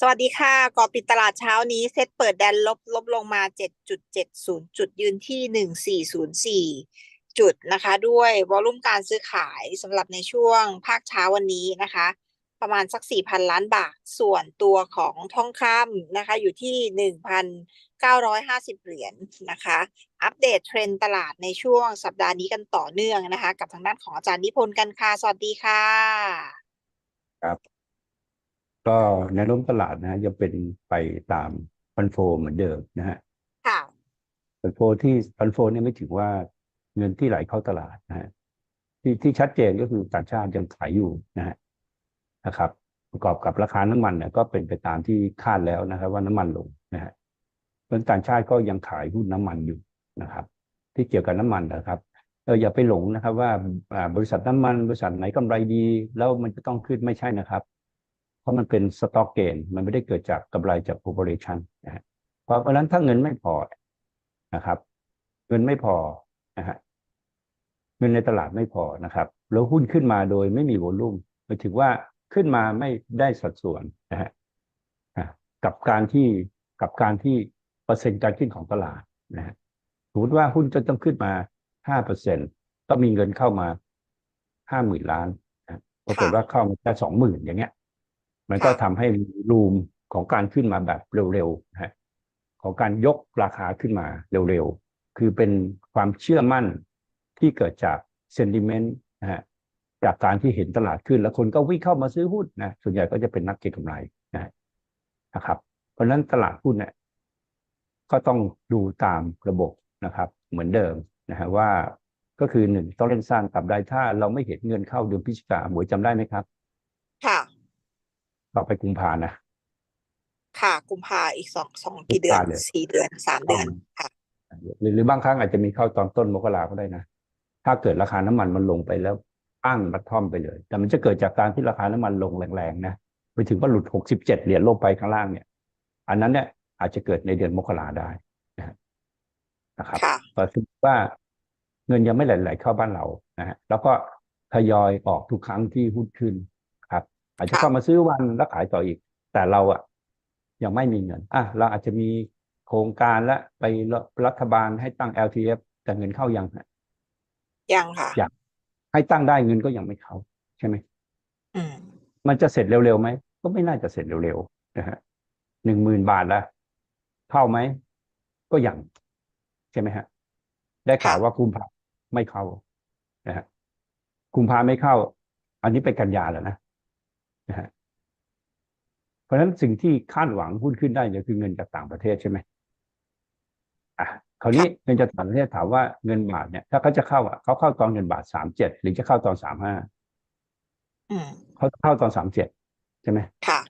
สวัสดีค่ะก่อนปิดตลาดเช้านี้เซ็ตเปิดแดนลบลบลงมา 7.70 จุดยืนที่ 1404 จุดนะคะ ด้วยวอลุ่มการซื้อขายสำหรับในช่วงภาคเช้าวันนี้นะคะ ประมาณสัก 4,000 ล้านบาท ส่วนตัวของทองคำนะคะ อยู่ที่ 1,950 เหรียญนะคะ อัปเดตเทรนด์ตลาดในช่วงสัปดาห์นี้กันต่อเนื่องนะคะ กับทางด้านของอาจารย์นิพนธ์กันค่ะ สวัสดีค่ะ ก็แนวโน้มตลาดนะฮะยังเป็นไปตามฟันโฟเหมือนเดิมนะฮะค่ะฟันโฟที่ฟันโฟเนี่ยไม่ถือว่าเงินที่ไหลเข้าตลาดนะฮะที่ที่ชัดเจนก็คือต่างชาติยังขายอยู่นะฮะนะครับ ประกอบกับราคาน้ำมันเนี่ยก็เป็นไปตามที่คาดแล้วนะครับ ว่าน้ำมันลงนะฮะเพราะฉะนั้นต่างชาติก็ยังขายหุ้นน้ำมันอยู่นะครับ ที่เกี่ยวกับน้ำมันนะครับเอออย่าไปหลงนะครับว่าอ่าบริษัทน้ำมันบริษัทไหนกำไรดี แล้วมันจะต้องขึ้นไม่ใช่นะครับเพ ราะมันเป็นสต็อกเกนมันไม่ได้เกิดจากกำไรจาก operation นะฮะเพราะฉะนั้นถ้าเงินไม่พอนะครับ เงินไม่พอนะฮะเงินในตลาดไม่พอนะครับแล้วหุ้นขึ้นมาโดยไม่มีโวลุ่มหมายถึงว่าขึ้นมาไม่ได้สัดส่วนนะฮะกับการที่กับการที่เปอร์เซ็นต์การขึ้นของตลาดนะฮะสมมติว่าหุ้นจะต้องขึ้นมาห้าเปอร์เซ็นตก็มีเงินเข้ามาห้าหมื่นล้านนะปรากฏว่าเข้ามาแค่สองหมื่นอย่างเงี้ย มันก็ค่ะทำให้รูมของการขึ้นมาแบบเร็วๆนะฮะของการยกราคาขึ้นมาเร็วๆ คือเป็นความเชื่อมั่นที่เกิดจากเซนติเมนต์นะฮะจากการที่เห็นตลาดขึ้นแล้วคนก็วิ่งเข้ามาซื้อหุ้นนะส่วนใหญ่ก็จะเป็นนักเก็งกำไรนะฮะนะครับ เพราะฉะนั้นตลาดหุ้นเนี่ยก็ต้องดูตามระบบนะครับ เหมือนเดิมนะฮะว่าก็คือหนึ่งต้องเล่นสร้างกับใดถ้าเราไม่เห็นเงินเข้าเดือนพฤศจิกาหมวยจำได้ไหมครับ ค่ะ ต่อไปกุมภานะ ค่ะ กุมภาอีกสองสองกี่เดือนกุมภาเลยสี่เดือนสามเดือนค่ะหรือหรือบางครั้งอาจจะมีเข้าตอนต้นมกราก็ได้นะ ถ้าเกิดราคาน้ำมันมันลงไปแล้วปั้งบัดท่อมไปเลย แต่มันจะเกิดจากการที่ราคาน้ำมันลงแรงๆนะไปถึงว่าหลุดหกสิบเจ็ดเหรียญลงไปข้างล่างเนี่ย อันนั้นเนี่ยอาจจะเกิดในเดือนมกราได้นะฮะนะครับค่ะแต่คิดว่าเงินยังไม่ไหลๆเข้าบ้านเรานะฮะแล้วก็ทยอยออกทุกครั้งที่หุ้นขึ้นครับ อาจจะค่ะเข้ามาซื้อวันแล้วขายต่ออีก แต่เราอะยังไม่มีเงินอะเราอาจจะมีโครงการและไปรัฐบาลให้ตั้ง LTF แต่เงินเข้ายังฮะยังค่ะยังให้ตั้งได้เงินก็ยังไม่เข้า ใช่ไหมอืมมันจะเสร็จเร็วๆไหมก็ไม่น่าจะเสร็จเร็วๆนะฮะหนึ่งหมื่นบาทละเข้าไหมก็ยังใช่ไหมฮะ ได้ข่าวค่ะว่ากุมภาไม่เข้านะฮะกุมภาไม่เข้า อันนี้เป็นกันยาแล้วนะ นะฮะเพราะฉะนั้นสิ่งที่คาดหวังหุ้นขึ้นได้เนี่ยคือเงินจากต่างประเทศใช่ไหมอะคราวนี้เงินจากต่างประเทศถามว่าเงินบาทเนี่ยถ้าเขาจะเข้าอะเขาเข้าตอนเงินบาทสามเจ็ดหรือจะเข้าตอนสามห้าอืมเขาเข้าตอนสามเจ็ดใช่ไหมค่ะ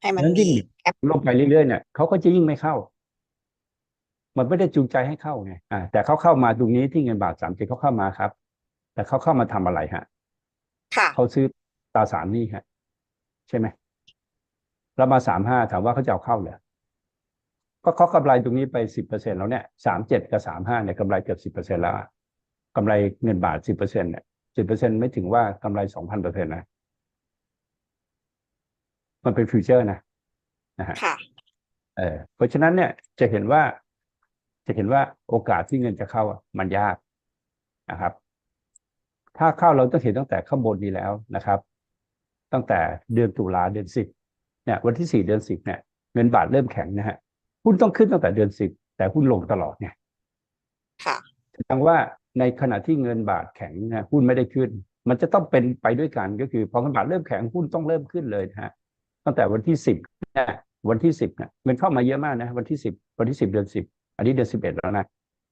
ให้มันนั้นยิ่มีงแอปลงไปเรื่อยๆเนี่ยเขาก็จะยิ่งไม่เข้า มันไม่ได้จูงใจให้เข้าไงอ่าแต่เขาเข้ามาตรงนี้ที่เงินบาทสามเจ็ดเขาเข้ามาครับ แต่เขาเข้ามาทำอะไรฮะ ค่ะเขาซื้อตราสารหนี้ฮะ ใช่ไหมแล้วมาสามห้าถามว่าเขาจะเอาเข้าเหรอก็เขากำไรตรงนี้ไปสิบเปอร์เซ็นแล้วเนี่ยสามเจ็ดกับสามห้าเนี่ยกำไรเกือบสิบเปอร์เซ็นแล้วอะกำไรเงินบาทสิบเปอร์เซ็นเนี่ยสิบเปอร์เซ็นไม่ถึงว่ากำไรสองพันเปอร์เซ็นต์นะ มันเป็นฟิวเจอร์นะนะฮะค่ะเออเพราะฉะนั้นเนี่ยจะเห็นว่าจะเห็นว่าโอกาสที่เงินจะเข้าอะมันยากนะครับ ถ้าเข้าเราต้องเห็นตั้งแต่ข้างบนนี้แล้วนะครับ ตั้งแต่เดือนตุลาเดือนสิบเนี่ยวันที่สี่เดือนสิบเนี่ยเงินบาทเริ่มแข็งนะฮะหุ้นต้องขึ้นตั้งแต่เดือนสิบแต่หุ้นลงตลอดเนี่ยค่ะแสดงว่าในขณะที่เงินบาทแข็งนะหุ้นไม่ได้ขึ้น มันจะต้องเป็นไปด้วยกันก็คือพอเงินบาทเริ่มแข็งหุ้นต้องเริ่มขึ้นเลยนะฮะตั้งแต่วันที่สิบเนี่ยวันที่สิบเนี่ยเงินเข้ามาเยอะมากนะวันที่สิบวันที่สิบเดือนสิบอันนี้เดือนสิบเอ็ดแล้วนะ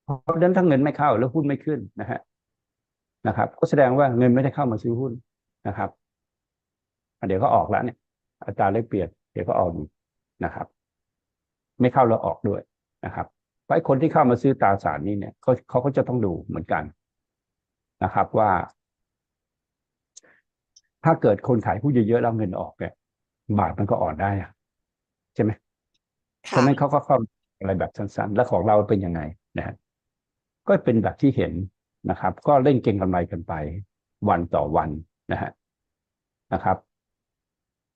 เพราะฉะนั้นถ้าเงินไม่เข้าแล้วหุ้นไม่ขึ้นนะฮะนะครับ ก็แสดงว่าเงินไม่ได้เข้ามาซื้อหุ้นนะครับอะ เดี๋ยวก็ออกแล้วเนี่ยอัตราแลกเปลี่ยนเดี๋ยวก็ออกอีกนะครับ ไม่เข้าแล้วออกด้วยนะครับเพราะไอ้คนที่เข้ามาซื้อตราสารนี้เนี่ยเขาเขาก็จะต้องดูเหมือนกันนะครับว่า ถ้าเกิดคนขายหุ้นเยอะๆแล้วเงินออกเนี่ยบาทมันก็อ่อนได้อะใช่ไหมเพค่ะราะฉะนั้นเขาก็เข้าอะไรแบบสั้นๆ แล้วของเราเป็นยังไงนะฮะก็เป็นแบบที่เห็นนะครับ ก็เล่นเก็งกำไรกันไป วันต่อวันนะฮะนะครับ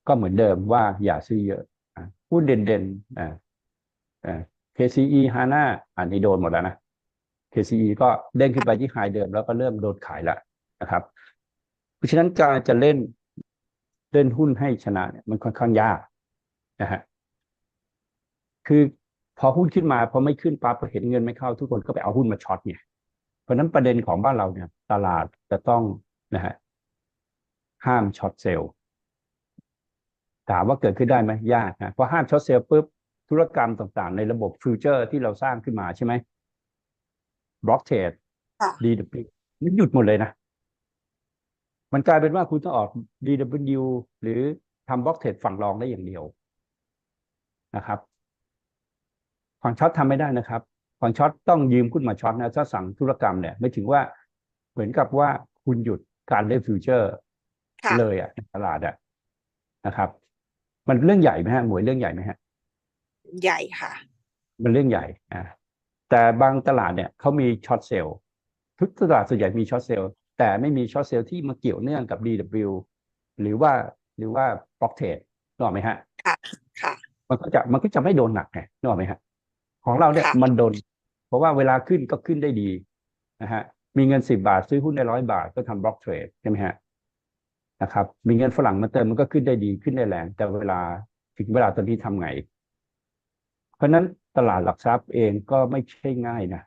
ก็เหมือนเดิมว่าอย่าซื้อเยอะหุ้นเด่นๆอ่าอ่า KCE HANA อันนี้โดนหมดแล้วนะ KCE ก็เด้งขึ้นไปที่ไฮเดิมแล้วก็เริ่มโดนขายล้วนะครับ เพราะฉะนั้นการจะเล่นเล่นหุ้นให้ชนะเนี่ยมันค่อนข้างยากนะฮะคือพอหุ้นขึ้นมาพอไม่ขึ้นปั๊บพอเห็นเงินไม่เข้าทุกคนก็ไปเอาหุ้นมาช็อตเนี่ยเพราะฉะนั้นประเด็นของบ้านเราเนี่ย ตลาดจะต้องนะฮะห้ามช็อตเซลล์ ถามว่าเกิดขึ้นได้ไหมยากนะเพราะห้ามช็อตเซลล์ปุ๊บธุรกรรมต่างๆ ในระบบฟิวเจอร์ที่เราสร้างขึ้นมาใช่ไหมบล็อกเทรดค่ะ DW มันหยุดหมดเลยนะ มันกลายเป็นว่าคุณต้องออก DW หรือทำบล็อกเทรดฝั่งรองได้อย่างเดียวนะครับฝั่งช็อตทำไม่ได้นะครับฝั่งช็อตต้องยืมคุณมาช็อตนะถ้าสั่งธุรกรรมเนี่ย ไม่ถึงว่าเหมือนกับว่าคุณหยุดการเล่นฟิวเจอร์ค่ะเลยอะในตลาดอะนะครับ มันเรื่องใหญ่ไหมฮะหมวยเรื่องใหญ่ไหมฮะใหญ่ค่ะ มันเรื่องใหญ่อ่าแต่บางตลาดเนี่ยเขามีช็อตเซลล์ทุกตลาดส่วนใหญ่มีช็อตเซลล์แต่ไม่มีช็อตเซลล์ที่มาเกี่ยวเนื่องกับ DW หรือว่าหรือว่าบล็อกเทรดนึกออกไหมฮะค่ะค่ะ มันก็จะมันก็จะไม่โดนหนักไงนึกออกไหมฮะของเราเนี่ยค่ะมันโดน เพราะว่าเวลาขึ้นก็ขึ้นได้ดีนะฮะมีเงินสิบาทซื้อหุ้นได้ร้อยบาทก็ทำบล็อกเทรดใช่ไหมฮะ นะครับ มีเงินฝรั่งมาเติมมันก็ขึ้นได้ดีขึ้นได้แรง แต่เวลาถึงเวลาตอนนี้ทำไง เพราะฉะนั้นตลาดหลักทรัพย์เองก็ไม่ใช่ง่ายนะ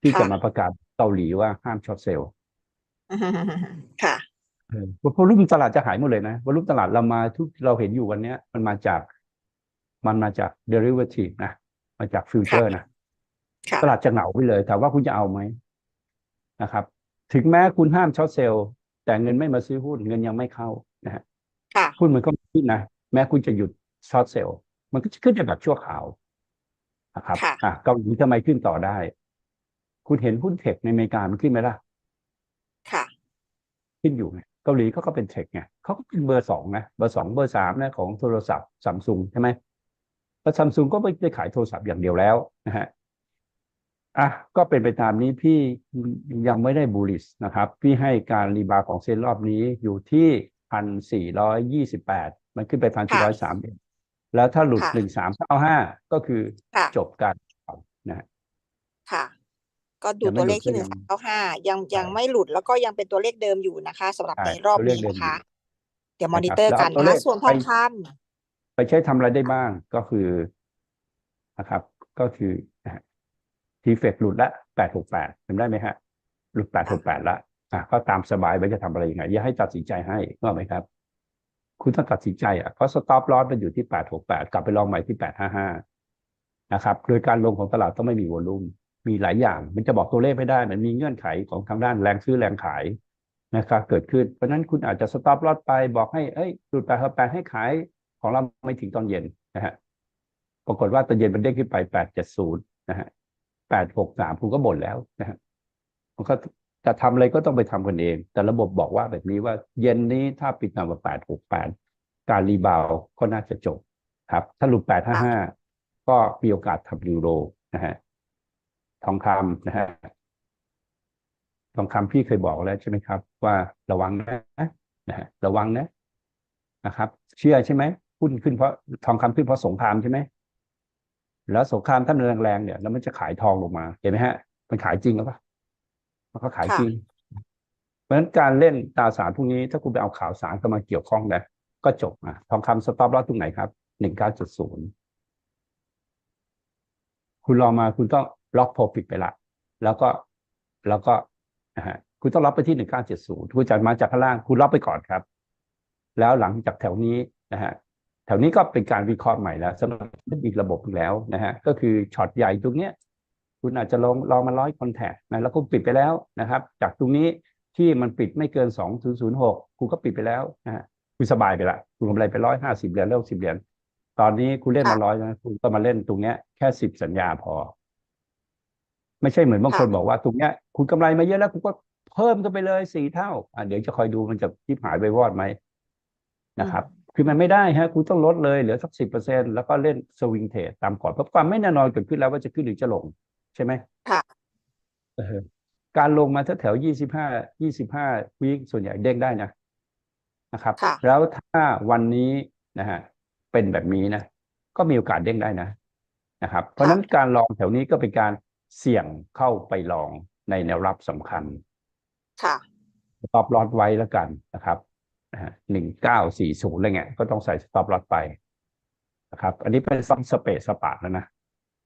ที่ค่ะจะมาประกาศเกาหลีว่าห้ามช็อตเซลล์ค่ะเออวอลุ่มตลาดจะหายหมดเลยนะวอลุ่มตลาดเรามาทุกเราเห็นอยู่วันเนี้ย มันมาจาก มันมาจาก derivative นะมาจากฟิวเจอร์นะค่ะตลาดจะเหงาไปเลยถามว่าคุณจะเอาไหมนะครับ ถึงแม้คุณห้ามช็อตเซลล์ แต่เงินไม่มาซื้อหุ้นเงินยังไม่เข้านะฮะค่ะหุ้นมันก็ไม่ขึ้นนะแม้คุณจะหยุดช็อตเซลล์มันก็จะขึ้นได้แบบชั่วคราวนะครับค่ะอะเกาหลีทำไมขึ้นต่อได้ คุณเห็นหุ้นเทคในอเมริกามันขึ้นไหมล่ะ ค่ะ ขึ้นอยู่ไงเกาหลีเขาก็เป็นเทคไงเขาก็เป็นเบอร์สองนะเบอร์สองเบอร์สามนะของโทรศัพท์ซัมซุงใช่ไหมแล้วซัมซุงก็ไม่ได้ขายโทรศัพท์อย่างเดียวแล้วนะฮะ อะก็เป็นไปตามนี้พี่ยังไม่ได้บูลิสนะครับ พี่ให้การรีบาวของเซ็นรอบนี้อยู่ที่พันสี่ร้อยยี่สิบแปดมันขึ้นไปพันสี่ร้อยสามแล้วถ้าหลุดค่ะหนึ่งสามเก้าห้าก็คือค่ะจบการเอานะฮะค่ะ ก็ดูยังไม่ตัวเลขที่หหลุนึ่ดงก็ยังเก้าห้ายังยังใช่ไม่หลุดแล้วก็ยังเป็นตัวเลขเดิมอยู่นะคะสำหรับใช่ในรอบตัวเลขนี้เดิมนะคะอยู่เดี๋ยวนะมคอรับนิเตอร์แล้วกันตัวเลนะขส่วนทไปองคไปใช้ทำอะไรได้บ้างก็คือนะครับ ก็คือ ทีเฟกหลุดละแปดหกแปดจำได้ไหมฮะ หลุดแปดหกแปดละอะก็ตามสบายว่าจะทำอะไรยังไงอย่าให้ตัดสินใจให้ก็ไหมครับ คุณต้องตัดสินใจอะเพราะสต็อปลอสมันอยู่ที่แปดหกแปดกลับไปลองใหม่ที่แปดห้าห้านะครับ โดยการลงของตลาดต้องไม่มีวอลุ่มมีหลายอย่าง มันจะบอกตัวเลขไม่ได้ มันมีเงื่อนไขของทางด้านแรงซื้อแรงขายนะครับ เกิดขึ้น เพราะฉะนั้นคุณอาจจะสต็อปลอสไปบอกให้ เอ้ยหลุดแปดหกแปดให้ขายของเราไม่ถึงตอนเย็นนะฮะ ปรากฏว่าตอนเย็นมันเด้งขึ้นไปแปดเจ็ดศูนย์นะฮะ แปดหกสามคุณก็บ่นแล้วนะฮะมันก็จะทำอะไรก็ต้องไปทำกันเอง แต่ระบบบอกว่าแบบนี้ว่าเย็นนี้ถ้าปิดต่ำกว่าแปดหกแปดการรีบาวก็น่าจะจบครับถ้าหลุดแปดห้าห้าก็มีโอกาสทำยูโรนะฮะทองคำนะฮะทองคำพี่เคยบอกแล้วใช่ไหมครับ ว่าระวังนะนะฮะระวังนะนะครับ เชื่อใช่ไหมหุ้นขึ้นเพราะทองคำขึ้นเพราะสงครามใช่ไหม แล้วสงครามถ้ามันแรงๆเนี่ยแล้วมันจะขายทองลงมา เห็นไหมฮะ มันขายจริงหรือเปล่ามันก็ขายค่ะจริง เพราะฉะนั้นการเล่นตราสารพวกนี้ถ้าคุณไปเอาข่าวสารเข้ามาเกี่ยวข้องนะก็จบอะทองคำสต็อปลอสตรงไหนครับหนึ่งเก้าจุดศูนย์คุณรอมาคุณต้องล็อกโปรฟิตไปละ แล้วก็แล้วก็นะฮะคุณต้องล็อกไปที่หนึ่งเก้าเจ็ดศูนย์คุณจะมาจากข้างล่าง คุณล็อกไปก่อนครับ แล้วหลังจากแถวนี้นะฮะ แถวนี้ก็เป็นการวิเคราะห์ใหม่แล้วสำหรับอีกระบบหนึ่งแล้วนะฮะก็คือช็อตใหญ่ตรงเนี้ยคุณอาจจะลองลองมาร้อยคอนแทคนะแล้วก็ปิดไปแล้วนะครับ จากตรงนี้ที่มันปิดไม่เกินสองถึงศูนย์หกคุณก็ปิดไปแล้วนะฮะคุณสบายไปละคุณกำไรไปร้อยห้าสิบเหรียญแล้วสิบเหรียญตอนนี้คุณเล่นมาร้อยนะคุณก็มาเล่นตรงเนี้ยแค่สิบสัญญาพอ ไม่ใช่เหมือนบางคนบอกว่าตรงเนี้ย คุณกำไรมาเยอะแล้วคุณก็เพิ่มกันไปเลยสี่เท่า อะเดี๋ยวจะคอยดูมันจะทิพหายไปวอดไหมนะครับ คือมันไม่ได้ฮะคุณต้องลดเลยเหลือสักสิบเปอร์เซ็นแล้วก็เล่นสวิงเทรดตามก่อนเพราะความไม่แน่นอนเกิดขึ้นแล้วว่าจะขึ้นหรือจะลง ใช่ไหมค่ะเออการลงมาแถวๆยี่สิบห้ายี่สิบห้าวีคส่วนใหญ่เด้งได้นะนะครับค่ะแล้วถ้าวันนี้นะฮะเป็นแบบนี้นะ ก็มีโอกาสเด้งได้นะนะครับ เพราะฉะนั้นการลองแถวนี้ก็เป็นการเสี่ยงเข้าไปลองในแนวรับสำคัญ ค่ะสต็อปลอตไว้แล้วกันนะครับ หนึ่งเก้าสี่ศูนย์อะไรเงี้ยก็ต้องใส่สต็อปลอตไปนะครับ อันนี้เป็นซัมสเปซสปาดแล้วนะ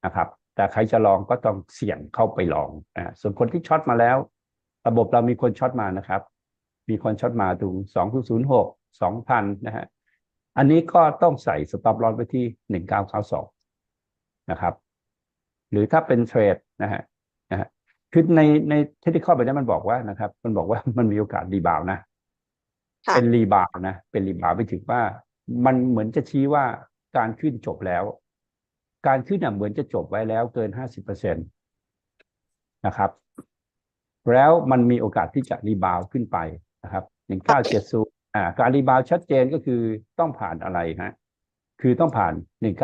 นะครับ แต่ใครจะลองก็ต้องเสี่ยงเข้าไปลองนะส่วนคนที่ช็อตมาแล้ว ระบบเรามีคนช็อตมานะครับ มีคนช็อตมาถึงสองศูนย์หกสองพันนะฮะอันนี้ก็ต้องใส่สต็อปลอตไว้ที่หนึ่งเก้าเก้าสองนะครับ หรือถ้าเป็นเทรดนะฮะนะฮะคือในในเทคนิคแบบนี้มันบอกว่านะครับ มันบอกว่ามันมีโอกาสรีบาวนะ เป็นรีบาวด์นะ เป็นรีบาวด์ไปถึงว่า มันเหมือนจะชี้ว่าการขึ้นจบแล้ว การขึ้นน่ะเหมือนจะจบไว้แล้วเกินห้าสิบเปอร์เซ็นตนะครับ แล้วมันมีโอกาสที่จะรีบาวด์ขึ้นไปนะครับหนึ่งเก้าเจ็ดศูนย์อ่าการรีบาวด์ชัดเจนก็คือต้องผ่านอะไรฮะคือต้องผ่าน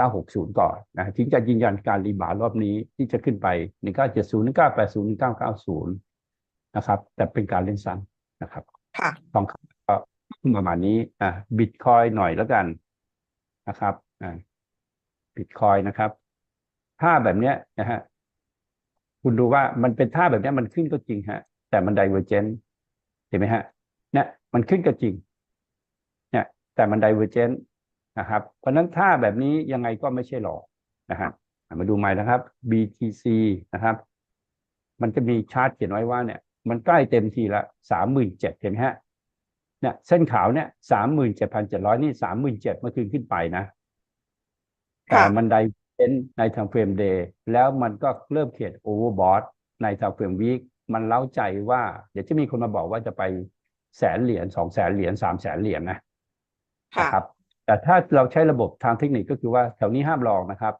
1960 ก่อนนะถึงจะยืนยันการรีบาวด์รอบนี้ที่จะขึ้นไป 1970 1980 1990 นะครับ แต่เป็นการเล่นซ้ำนะครับ ค่ะทองคำก็ ประมาณนี้อ่าบิตคอยหน่อยแล้วกันนะครับอ่าบิตคอยนะครับท่าแบบเนี้ยนะฮะคุณดูว่ามันเป็นท่าแบบเนี้ยมันขึ้นก็จริงฮะ แต่มันไดเวอร์เจนเห็นไหมฮะเนี่ยมันขึ้นก็จริง เนี่ยแต่มันไดเวอร์เจนนะครับ เพราะฉะนั้นท่าแบบนี้ยังไงก็ไม่ใช่หลอกนะฮะอะมาดูใหม่นะครับ BTC นะครับ มันจะมีชาร์ตเขียนไว้ว่าเนี่ย มันใกล้เต็มทีละสามหมื่นเจ็ดเห็นไหมฮะ เนี่ยเส้นขาวเนี่ยสามหมื่นเจ็ดพันเจ็ดร้อยนี่สามหมื่นเจ็ดเมื่อคืนขึ้นไปนะแต่ค่ะมันไดเนในทางเฟรมเดย์แล้วมันก็เริ่มเขียนโอเวอร์บอทในทางเฟรมวีคมันเล้าใจว่า เดี๋ยวจะมีคนมาบอกว่าจะไปแสนเหรียญสองแสนเหรียญสามแสนเหรียญนะค่ะนะครับ แต่ถ้าเราใช้ระบบทางเทคนิคก็คือว่าแถวนี้ห้ามลองนะครับ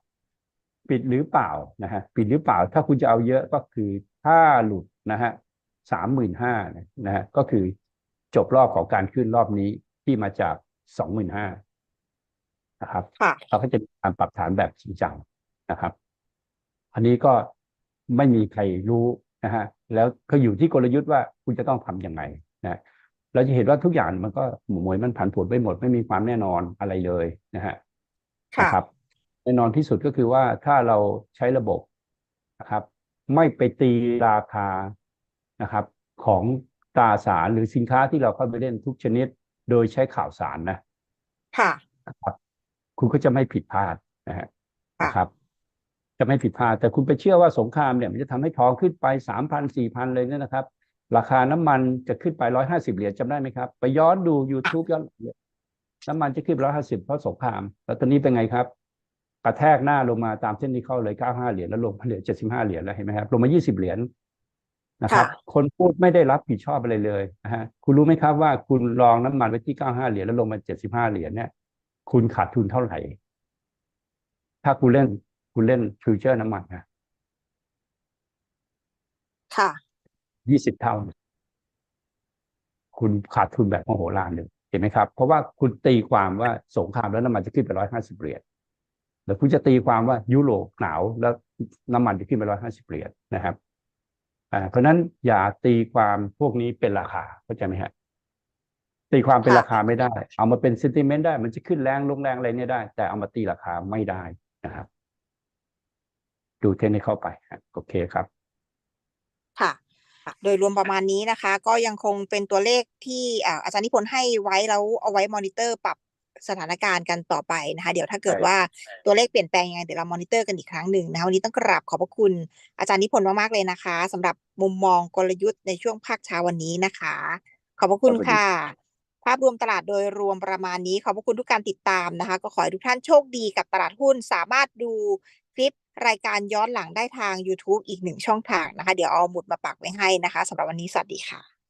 ปิดหรือเปล่านะฮะปิดหรือเปล่า ถ้าคุณจะเอาเยอะก็คือถ้าหลุดนะฮะสามหมื่นห้านะฮะก็คือ จบรอบของการขึ้นรอบนี้ที่มาจากสองหมื่นห้านะครับค่ะเราก็จะมีการปรับฐานแบบจริงจังนะครับ อันนี้ก็ไม่มีใครรู้นะฮะแล้วก็อยู่ที่กลยุทธ์ว่าคุณจะต้องทำยังไงนะเราจะเห็นว่าทุกอย่างมันก็หมวยมันผันผวนไปหมดไม่มีความแน่นอนอะไรเลยนะฮะค่ะนะครับแน่นอนที่สุดก็คือว่าถ้าเราใช้ระบบนะครับ ไม่ไปตีราคานะครับ ของ ตราสารหรือสินค้าที่เราเข้าไปเล่นทุกชนิด โดยใช้ข่าวสารนะ ค่ะนะครับคุณก็จะไม่ผิดพลาดนะฮะค่ะนะครับ จะไม่ผิดพลาด แต่คุณไปเชื่อว่าสงครามเนี่ย มันจะทำให้ทองขึ้นไปสามพันสี่พันเลยเนี่ยนะครับ ราคาน้ำมันจะขึ้นไปร้อยห้าสิบเหรียญจำได้ไหมครับ ไปย้อนดู YouTube ย้อนหลังเนี่ยน้ำมันจะขึ้นร้อยห้าสิบเพราะสงคราม แล้วตอนนี้เป็นไงครับ กระแทกหน้าลงมาตามเทคนิคเข้าเลยเก้าห้าเหรียญแล้วลงมาเหลือเจ็ดสิบห้าเหรียญแล้วเห็นไหมครับลงมายี่สิบเหรียญ นะครับค่ะคนพูดไม่ได้รับผิดชอบอะไรเลยนะฮะคุณรู้ไหมครับว่าคุณลองน้ำมันไว้ที่เก้าห้าเหรียญแล้วลงมาเจ็ดสิบห้าเหรียญเนี่ย คุณขาดทุนเท่าไหร่ ถ้าคุณเล่นคุณเล่นฟิวเจอร์น้ำมันนะค่ะยี่สิบเท่า คุณขาดทุนแบบมโหฬารเลยเห็นไหมครับ เพราะว่าคุณตีความว่าสงครามแล้วน้ำมันจะขึ้นไปร้อยห้าสิบเหรียญหรือคุณจะตีความว่ายุโรปหนาวแล้วน้ำมันจะขึ้นไปร้อยห้าสิบเหรียญนะครับ อ่าเพราะฉะนั้นอย่าตีความพวกนี้เป็นราคาเข้าใจไหมฮะตีความเป็นค่ะราคาไม่ได้ เอามาเป็นเซนติเมนต์ได้ มันจะขึ้นแรงลงแรงอะไรเนี่ยได้ แต่เอามาตีราคาไม่ได้นะครับ ดูเทคนิคเข้าไปฮะโอเคครับ ค่ะ โดยรวมประมาณนี้นะคะ ก็ยังคงเป็นตัวเลขที่อ่าอาจารย์นิพนธ์ให้ไว้แล้วเอาไว้มอนิเตอร์ปรับ สถานการณ์กันต่อไปนะคะ เดี๋ยวถ้าเกิดใช่ว่าตัวเลขเปลี่ยนแปลงยังไงเดี๋ยวเรามอนิเตอร์กันอีกครั้งหนึ่งนะคะวันนี้ต้องกราบขอบพระคุณอาจารย์นิพนธ์มากๆเลยนะคะสำหรับมุมมองกลยุทธ์ในช่วงภาคเช้าวันนี้นะคะ ขอบพระคุณสวัสดีค่ะ ภาพรวมตลาดโดยรวมประมาณนี้ ขอบพระคุณทุกการติดตามนะคะ ก็ขอให้ทุกท่านโชคดีกับตลาดหุ้นสามารถดูคลิปรายการย้อนหลังได้ทาง YouTube อีกหนึ่งช่องทางนะคะ เดี๋ยวเอาหมุดมาปักไว้ให้นะคะสำหรับวันนี้สวัสดีค่ะ